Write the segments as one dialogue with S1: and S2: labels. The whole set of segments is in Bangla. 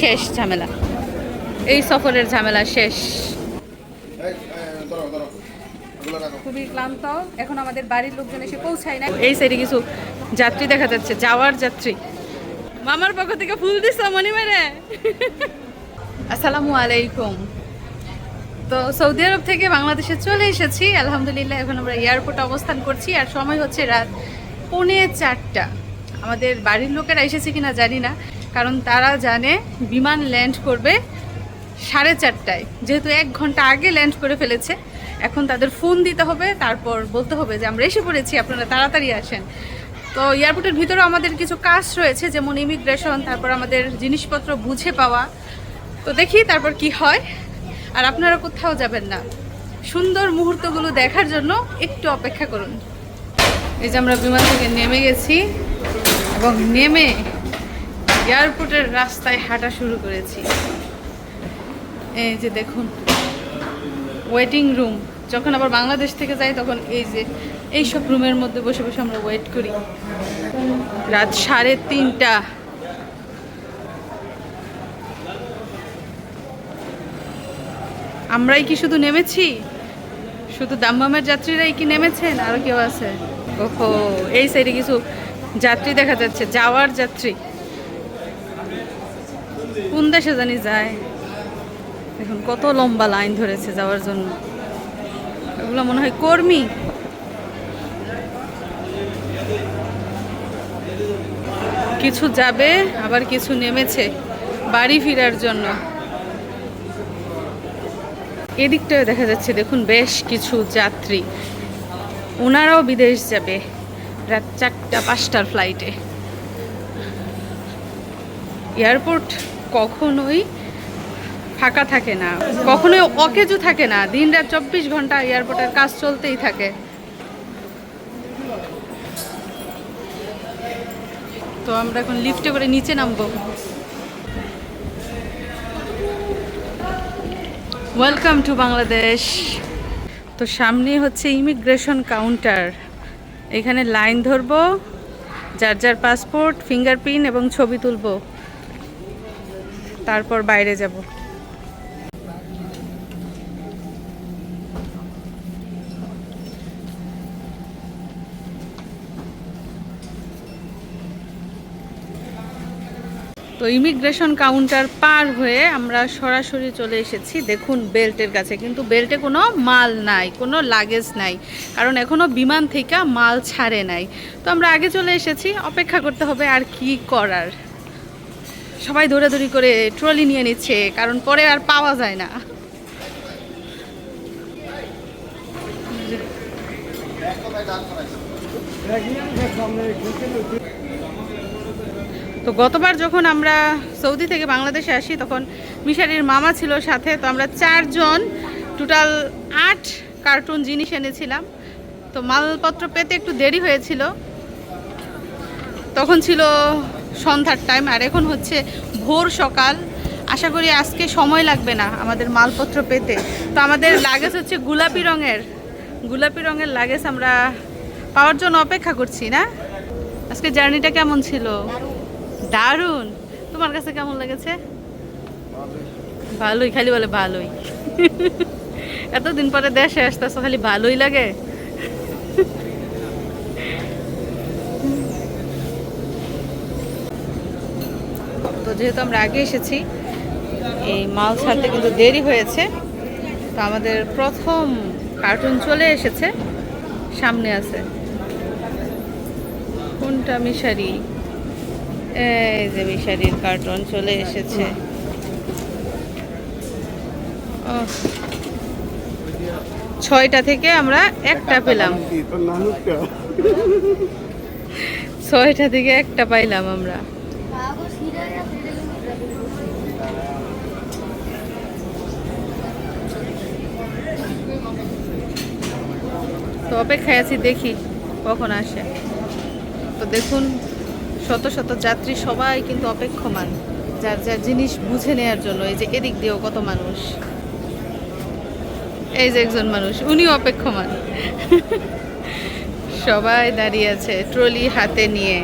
S1: শেষ ঝামেলা। এই সফরের ঝামেলা শেষ। খুবই ক্লান্ত। এখন আমাদের বাড়ির লোকজন এসে পৌঁছায় না এই সাইডে কিছু যাত্রী দেখা যাচ্ছে যাওয়ার যাত্রী। মামার পক্ষ থেকে ফুল দিস মনি মেরে আসসালামু আলাইকুম। তো সৌদি আরব থেকে বাংলাদেশে চলে এসেছি। আলহামদুলিল্লাহ এখন আমরা এয়ারপোর্টে অবস্থান করছি। আর সময় হচ্ছে রাত পৌনে চারটা। আমাদের বাড়ির লোকেরা এসেছে কিনা জানি না। কারণ তারা জানে বিমান ল্যান্ড করবে সাড়ে চারটায়। যেহেতু এক ঘণ্টা আগে ল্যান্ড করে ফেলেছে, এখন তাদের ফোন দিতে হবে, তারপর বলতে হবে যে আমরা এসে পড়েছি, আপনারা তাড়াতাড়ি আসেন। তো এয়ারপোর্টের ভিতরেও আমাদের কিছু কাজ রয়েছে, যেমন ইমিগ্রেশন, তারপর আমাদের জিনিসপত্র বুঝে পাওয়া। তো দেখি তারপর কি হয়। আর আপনারা কোথাও যাবেন না। সুন্দর মুহূর্তগুলো দেখার জন্য একটু অপেক্ষা করুন। এই যে আমরা বিমান থেকে নেমে গেছি এবং নেমে এয়ারপোর্টের রাস্তায় হাঁটা শুরু করেছি। এই যে দেখুন ওয়েটিং রুম যখন আবার বাংলাদেশ থেকে যাই, তখন এই যে এই সব রুমের মধ্যে বসে বসে আমরা ওয়েট করি। রাত সাড়ে তিনটা। আমরাই কি শুধু নেমেছি? শুধু দাম্মামের যাত্রীরাই কি নেমেছেন? আরও কেউ আছে? ওহো, এই সাইডে কিছু যাত্রী দেখা যাচ্ছে, যাওয়ার যাত্রী। কোন দেশে জানি যায়। দেখুন, কত লম্বা লাইন ধরেছে যাওয়ার জন্য। এগুলো মনে হয় কর্মী। কিছু যাবে, আবার কিছু নেমেছে বাড়ি ফেরার জন্য। এদিকটায় দেখা যাচ্ছে, দেখুন, বেশ কিছু যাত্রী। ওনারাও বিদেশ যাবে রাত চারটা, পাঁচটার ফ্লাইটে এয়ারপোর্ট কখনোই ফাঁকা থাকে না। কখনোই অকেজু থাকে না। দিন রাত চব্বিশ ঘণ্টা এয়ারপোর্টের কাজ চলতেই থাকে। তো আমরা এখন লিফটে করে নিচে নামবো। ওয়েলকাম টু বাংলাদেশ তো সামনে হচ্ছে ইমিগ্রেশন কাউন্টার এখানে লাইন ধরবো, যার যার পাসপোর্ট ফিঙ্গারপ্রিন্ট এবং ছবি তুলবো। তারপর বাইরে যাব। তো ইমিগ্রেশন কাউন্টার পার হয়ে আমরা সরাসরি চলে এসেছি। দেখুন বেল্টের কাছে, কিন্তু বেল্টে কোনো মাল নাই, কোনো লাগেজ নাই, কারণ এখনও বিমান থেকে মাল ছাড়ে নাই। তো আমরা আগে চলে এসেছি, অপেক্ষা করতে হবে আর কি করার। সবাই দৌড়াদৌড়ি করে ট্রলি নিয়ে নিচ্ছে, কারণ পরে আর পাওয়া যায় না। তো গতবার যখন আমরা সৌদি থেকে বাংলাদেশে আসি, তখন মিশারির মামা ছিল সাথে, তো আমরা চারজন টোটাল আট কার্টুন জিনিস এনেছিলাম। তো মালপত্র পেতে একটু দেরি হয়েছিল। তখন ছিল সন্ধ্যার টাইম আর এখন হচ্ছে ভোর সকাল। আশা করি আজকে সময় লাগবে না আমাদের মালপত্র পেতে। তো আমাদের লাগেজ হচ্ছে গোলাপি রঙের। গোলাপি রঙের লাগেজ আমরা পাওয়ার জন্য অপেক্ষা করছি, না? আজকে জার্নিটা কেমন ছিল? দারুণ। তোমার কাছে কেমন লেগেছে? ভালোই, খালি বলে ভালোই। এতদিন পরে দেশে আসতেছো, খালি ভালোই লাগে? যেহেতু আমরা আগে এসেছি এই মাল ছাড়তে কিন্তু দেরি হয়েছে। তো আমাদের প্রথম কার্টুন চলে এসেছে সামনে আছে। কোনটা মিশারি? এই যে মিশারির কার্টুন চলে এসেছে। ছয়টা থেকে আমরা একটা পেলাম। ছয়টা থেকে একটা পাইলাম আমরা। তো অপেক্ষায় আছি, দেখি কখন আসে। তো দেখুন, শত শত যাত্রী সবাই কিন্তু অপেক্ষমান, যার যার জিনিস বুঝে নেওয়ার জন্য, এই যে এদিক দিয়েও কত মানুষ। এই যে একজন মানুষ উনি অপেক্ষমান। সবাই দাঁড়িয়ে আছে, ট্রলি হাতে নিয়ে।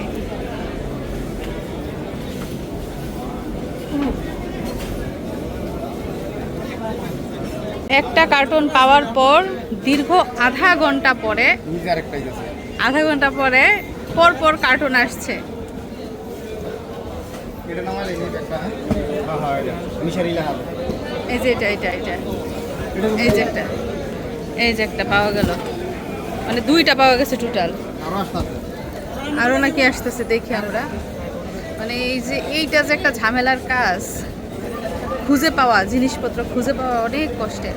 S1: একটা কার্টুন পাওয়ার পর দীর্ঘ আধা ঘণ্টা পরে আধা ঘণ্টা পরে পর পর কার্টুন আসছে।
S2: এই হ্যাঁ? হ্যাঁ হ্যাঁ
S1: এই যে এটা এটা এই যে একটা। এই যে একটা পাওয়া গেল। মানে দুইটা পাওয়া গেছে টোটাল আরও নাকি আসতেছে দেখি আমরা। মানে এই যে এইটা যে একটা ঝামেলার কাজ। খুঁজে পাওয়া, জিনিসপত্র খুঁজে পাওয়া অনেক কষ্টে।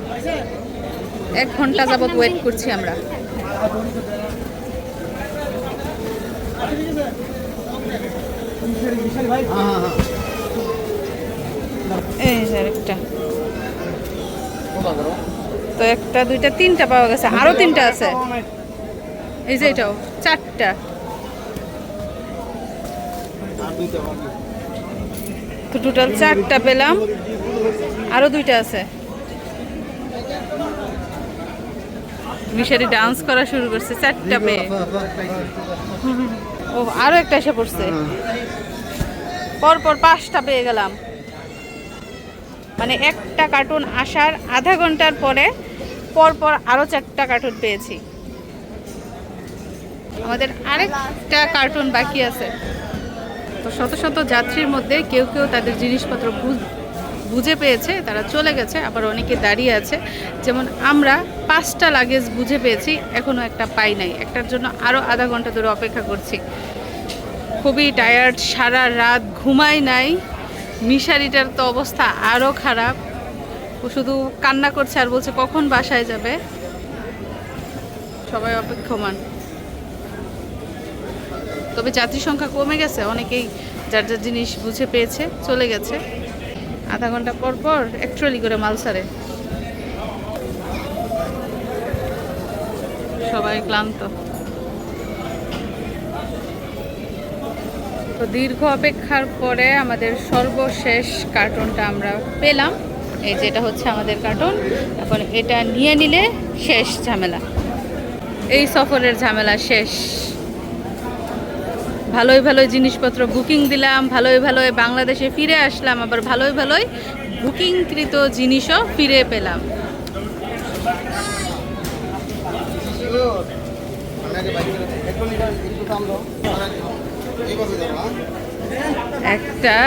S1: এক ঘণ্টা যাবত ওয়েট করছি আমরা। এই যে তো একটা, দুইটা, তিনটা পাওয়া গেছে। আরও তিনটা আছে। এই যে এটাও, চারটা।
S2: আর
S1: তো টোটাল চারটা পেলাম। আরও দুইটা আছে। মিশারি ডান্স করা শুরু করছে চারটা পেয়ে ও আরও একটা এসে পড়ছে। পর পর পাঁচটা পেয়ে গেলাম। মানে একটা কার্টুন আসার আধা ঘণ্টার পরে পরপর পর আরও চারটা কার্টুন পেয়েছি। আমাদের আরেকটা কার্টুন বাকি আছে। তো শত শত যাত্রীর মধ্যে কেউ কেউ তাদের জিনিসপত্র বুঝে পেয়েছে, তারা চলে গেছে, আবার অনেকে দাঁড়িয়ে আছে। যেমন আমরা পাঁচটা লাগেজ বুঝে পেয়েছি এখনও একটা পাই নাই। একটার জন্য আরও আধা ঘণ্টা ধরে অপেক্ষা করছি। খুবই টায়ার্ড সারা রাত ঘুমাই নাই। মিশারিটার তো অবস্থা আরও খারাপ। ও শুধু কান্না করছে আর বলছে, কখন বাসায় যাবে? সবাই অপেক্ষমান। তবে যাত্রী সংখ্যা কমে গেছে, অনেকেই যার যার জিনিস বুঝে পেয়েছে, চলে গেছে। আধা ঘণ্টা পর পর এক ট্রলি করে মাল সারে সবাই ক্লান্ত। তো দীর্ঘ অপেক্ষার পরে আমাদের সর্বশেষ কার্টুনটা আমরা পেলাম। এই যেটা হচ্ছে আমাদের কার্টুন। এখন এটা নিয়ে নিলে শেষ ঝামেলা। এই সফরের ঝামেলা শেষ। ভালোই ভালোই জিনিসপত্র বুকিং দিলাম, ভালোই ভালোই বাংলাদেশে ফিরে আসলাম, আবার ভালোই ভালোই বুকিংকৃত জিনিসও ফিরে পেলাম।
S2: একটা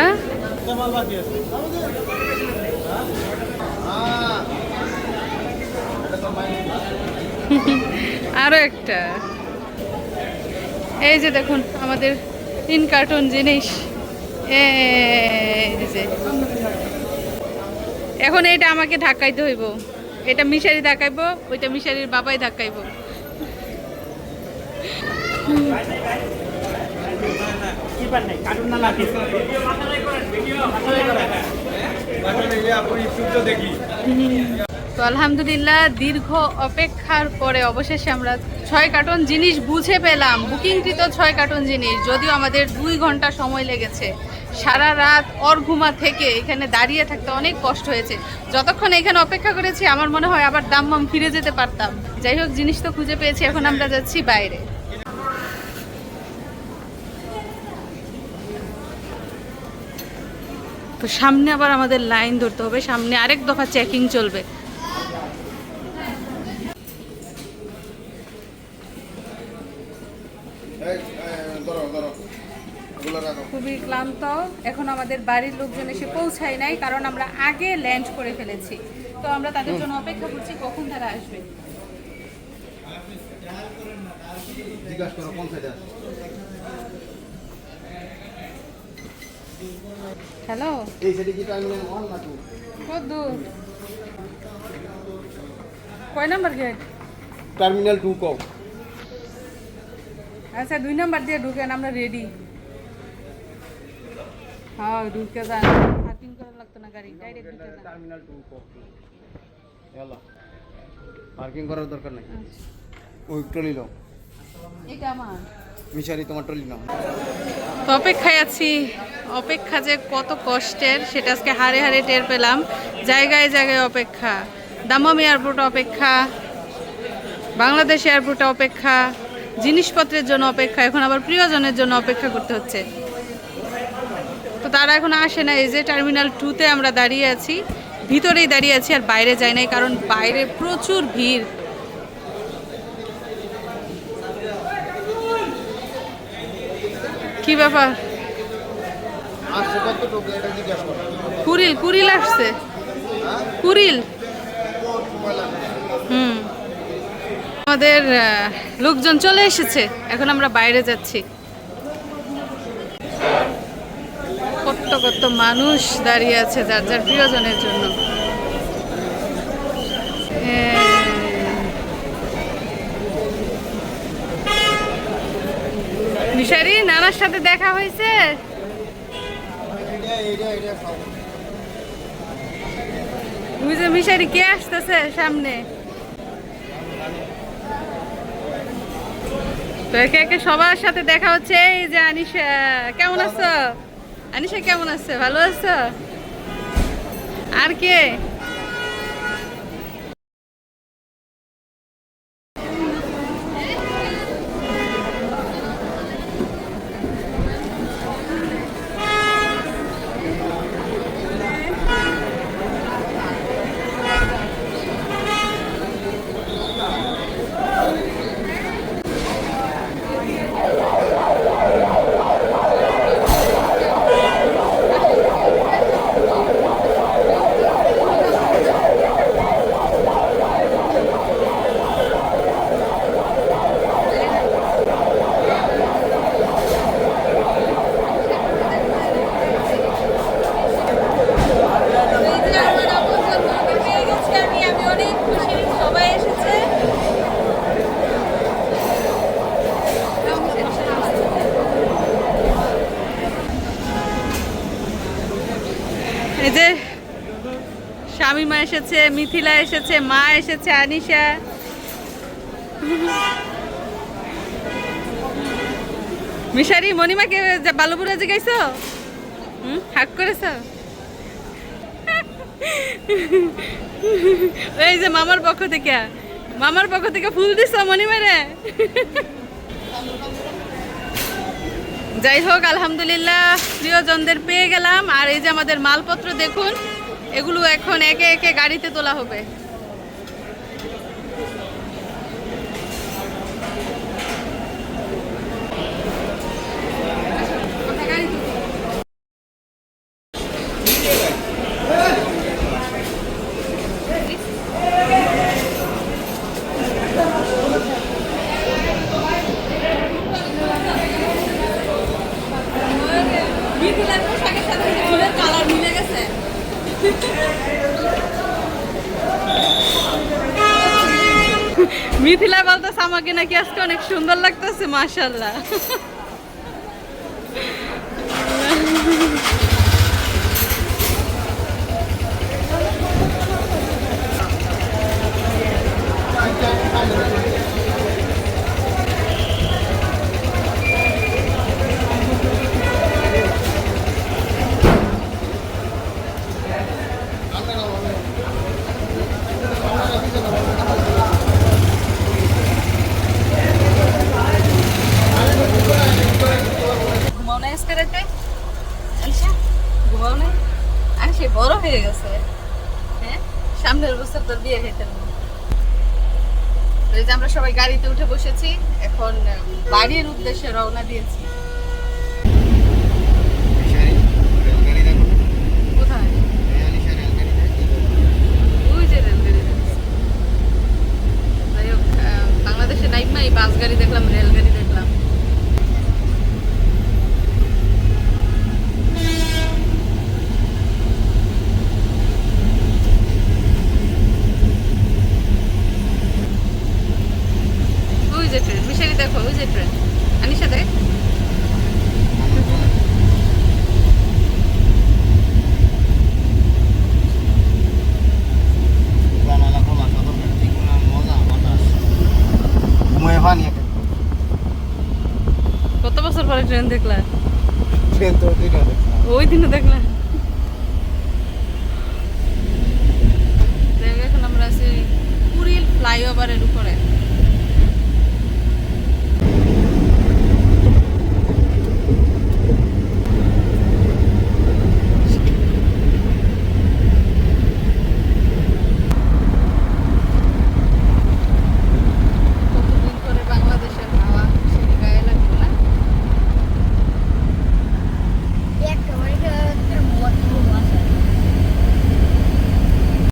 S2: লিটার একটু। এই
S1: যে দেখুন, আমাদের তিন কার্টুন জিনিস। এখন এইটা আমাকে ধাক্কাইতে হইব। এটা মিশারি ধাক্কাইব ওইটা মিশারির বাবাই ধাক্কাইব তো আলহামদুলিল্লাহ দীর্ঘ অপেক্ষার পরে অবশেষে আমরা ছয় কার্টন জিনিস বুঝে পেলাম, বুকিংকৃত ছয় কার্টন জিনিস, যদিও আমাদের দুই ঘণ্টা সময় লেগেছে। সারা রাত অর ঘুমা থেকে এখানে দাঁড়িয়ে থাকতে অনেক কষ্ট হয়েছে। যতক্ষণ এখানে অপেক্ষা করেছি, আমার মনে হয় আবার দাম্মাম ফিরে যেতে পারতাম। যাই হোক, জিনিস তো খুঁজে পেয়েছি, এখন আমরা যাচ্ছি বাইরে। তো সামনে আবার আমাদের লাইন ধরতে হবে, সামনে আরেক দফা চেকিং চলবে
S2: এই, এই, ধরো ধরো এগুলো রাখো
S1: খুবই এখন আমাদের বাড়ির লোকজন এসে পৌঁছায় নাই কারণ আমরা আগে ল্যান্ড করে ফেলেছি। তো আমরা তাদের জন্য অপেক্ষা করছি কখন তারা আসবে।
S2: জিজ্ঞাসা করো কোন
S1: হ্যালো?
S2: এই সাইডে কি টার্মিনাল ওয়ান না টু
S1: কত দূর। কয় নাম্বার গেট
S2: টার্মিনাল কও
S1: আচ্ছা দুই নাম্বার দিয়ে ঢুকেন আমরা রেডি হ্যাঁ ঢুকে যান পার্কিং করা লাগতো না গাড়ি ডাইরেক্ট ঢুকে যান
S2: টার্মিনাল টু কও এলা পার্কিং করার দরকার নাই। ওই ট্রলি নাও।
S1: এটা আমার।
S2: মিশারি তোমার ট্রলি নাও।
S1: তো অপেক্ষায় আছি। অপেক্ষা যে কত কষ্টের সেটা আজকে হারে হারে টের পেলাম। জায়গায় জায়গায় অপেক্ষা। দামাম এয়ারপোর্ট অপেক্ষা। বাংলাদেশ এয়ারপোর্টে অপেক্ষা। জিনিসপত্রের জন্য অপেক্ষা। এখন আবার প্রিয়জনের জন্য অপেক্ষা করতে হচ্ছে। তারা এখন আসে না, এই যে টার্মিনাল টুতে আমরা দাঁড়িয়ে আছি। ভিতরেই দাঁড়িয়ে আছি আর বাইরে যাই নাই, কারণ বাইরে প্রচুর ভিড়। কি ব্যাপার? কুরিল কুরিল আসছে। কুরিল হুম। আমাদের লোকজন চলে এসেছে, এখন আমরা বাইরে যাচ্ছি। কত মানুষ দাঁড়িয়ে আছে যার যার প্রিয়জনের জন্য। মিশারি, নানার সাথে দেখা হয়েছে? যে মিশারি, কে আসতেছে সামনে? তো একে একে সবার সাথে দেখা হচ্ছে। এই যে আনিশা, কেমন আছো? আনিশা কেমন আছে? ভালো আছো? আর কে সবাই এসেছে এই যে শামিমা এসেছে, মিথিলা এসেছে, মা এসেছে, আনিশা। মিশারি, মণিমাকে যা বালুপুরা জিগাইছো? হুম? হাক করেছ? এই যে মামার পক্ষ থেকে, মামার পক্ষ থেকে ফুল দিছ মণিমারে? যাই হোক আলহামদুলিল্লাহ, প্রিয়জনদের পেয়ে গেলাম। আর এই যে আমাদের মালপত্র দেখুন, এগুলো এখন একে একে গাড়িতে তোলা হবে কালার মিলে গেছে মিথিলা বলতেছে আমাকে নাকি আজকে অনেক সুন্দর লাগতেছে মাশাল্লাহ ঘুমাও না আজকে রাতে আলিশা ঘুমাও না আমি সে বড় হয়ে গেছে হ্যাঁ সামনের বছর তোর বিয়ে হইতে হবে। তো এই যে আমরা সবাই গাড়িতে উঠে বসেছি। এখন বাড়ির উদ্দেশ্যে রওনা দিয়েছি।
S2: বাস গাড়ি দেখলাম
S1: কোথায়
S2: এই আলিশা রেলগাড়ি দেখো
S1: ওই যে রেলগাড়ি দেখছি। যাই হোক, আহ, বাংলাদেশে নাইমা এই বাস গাড়ি দেখলাম রেলগাড়ি দেখলাম ওই যে দেখো, ওই যে ট্রেন আনিশা, দেখ।
S2: কত
S1: বছর পরে ট্রেন দেখলা?
S2: ট্রেন
S1: ওই দিনে দেখলা। এখন আমরা আছি কুড়িল ফ্লাইওভারের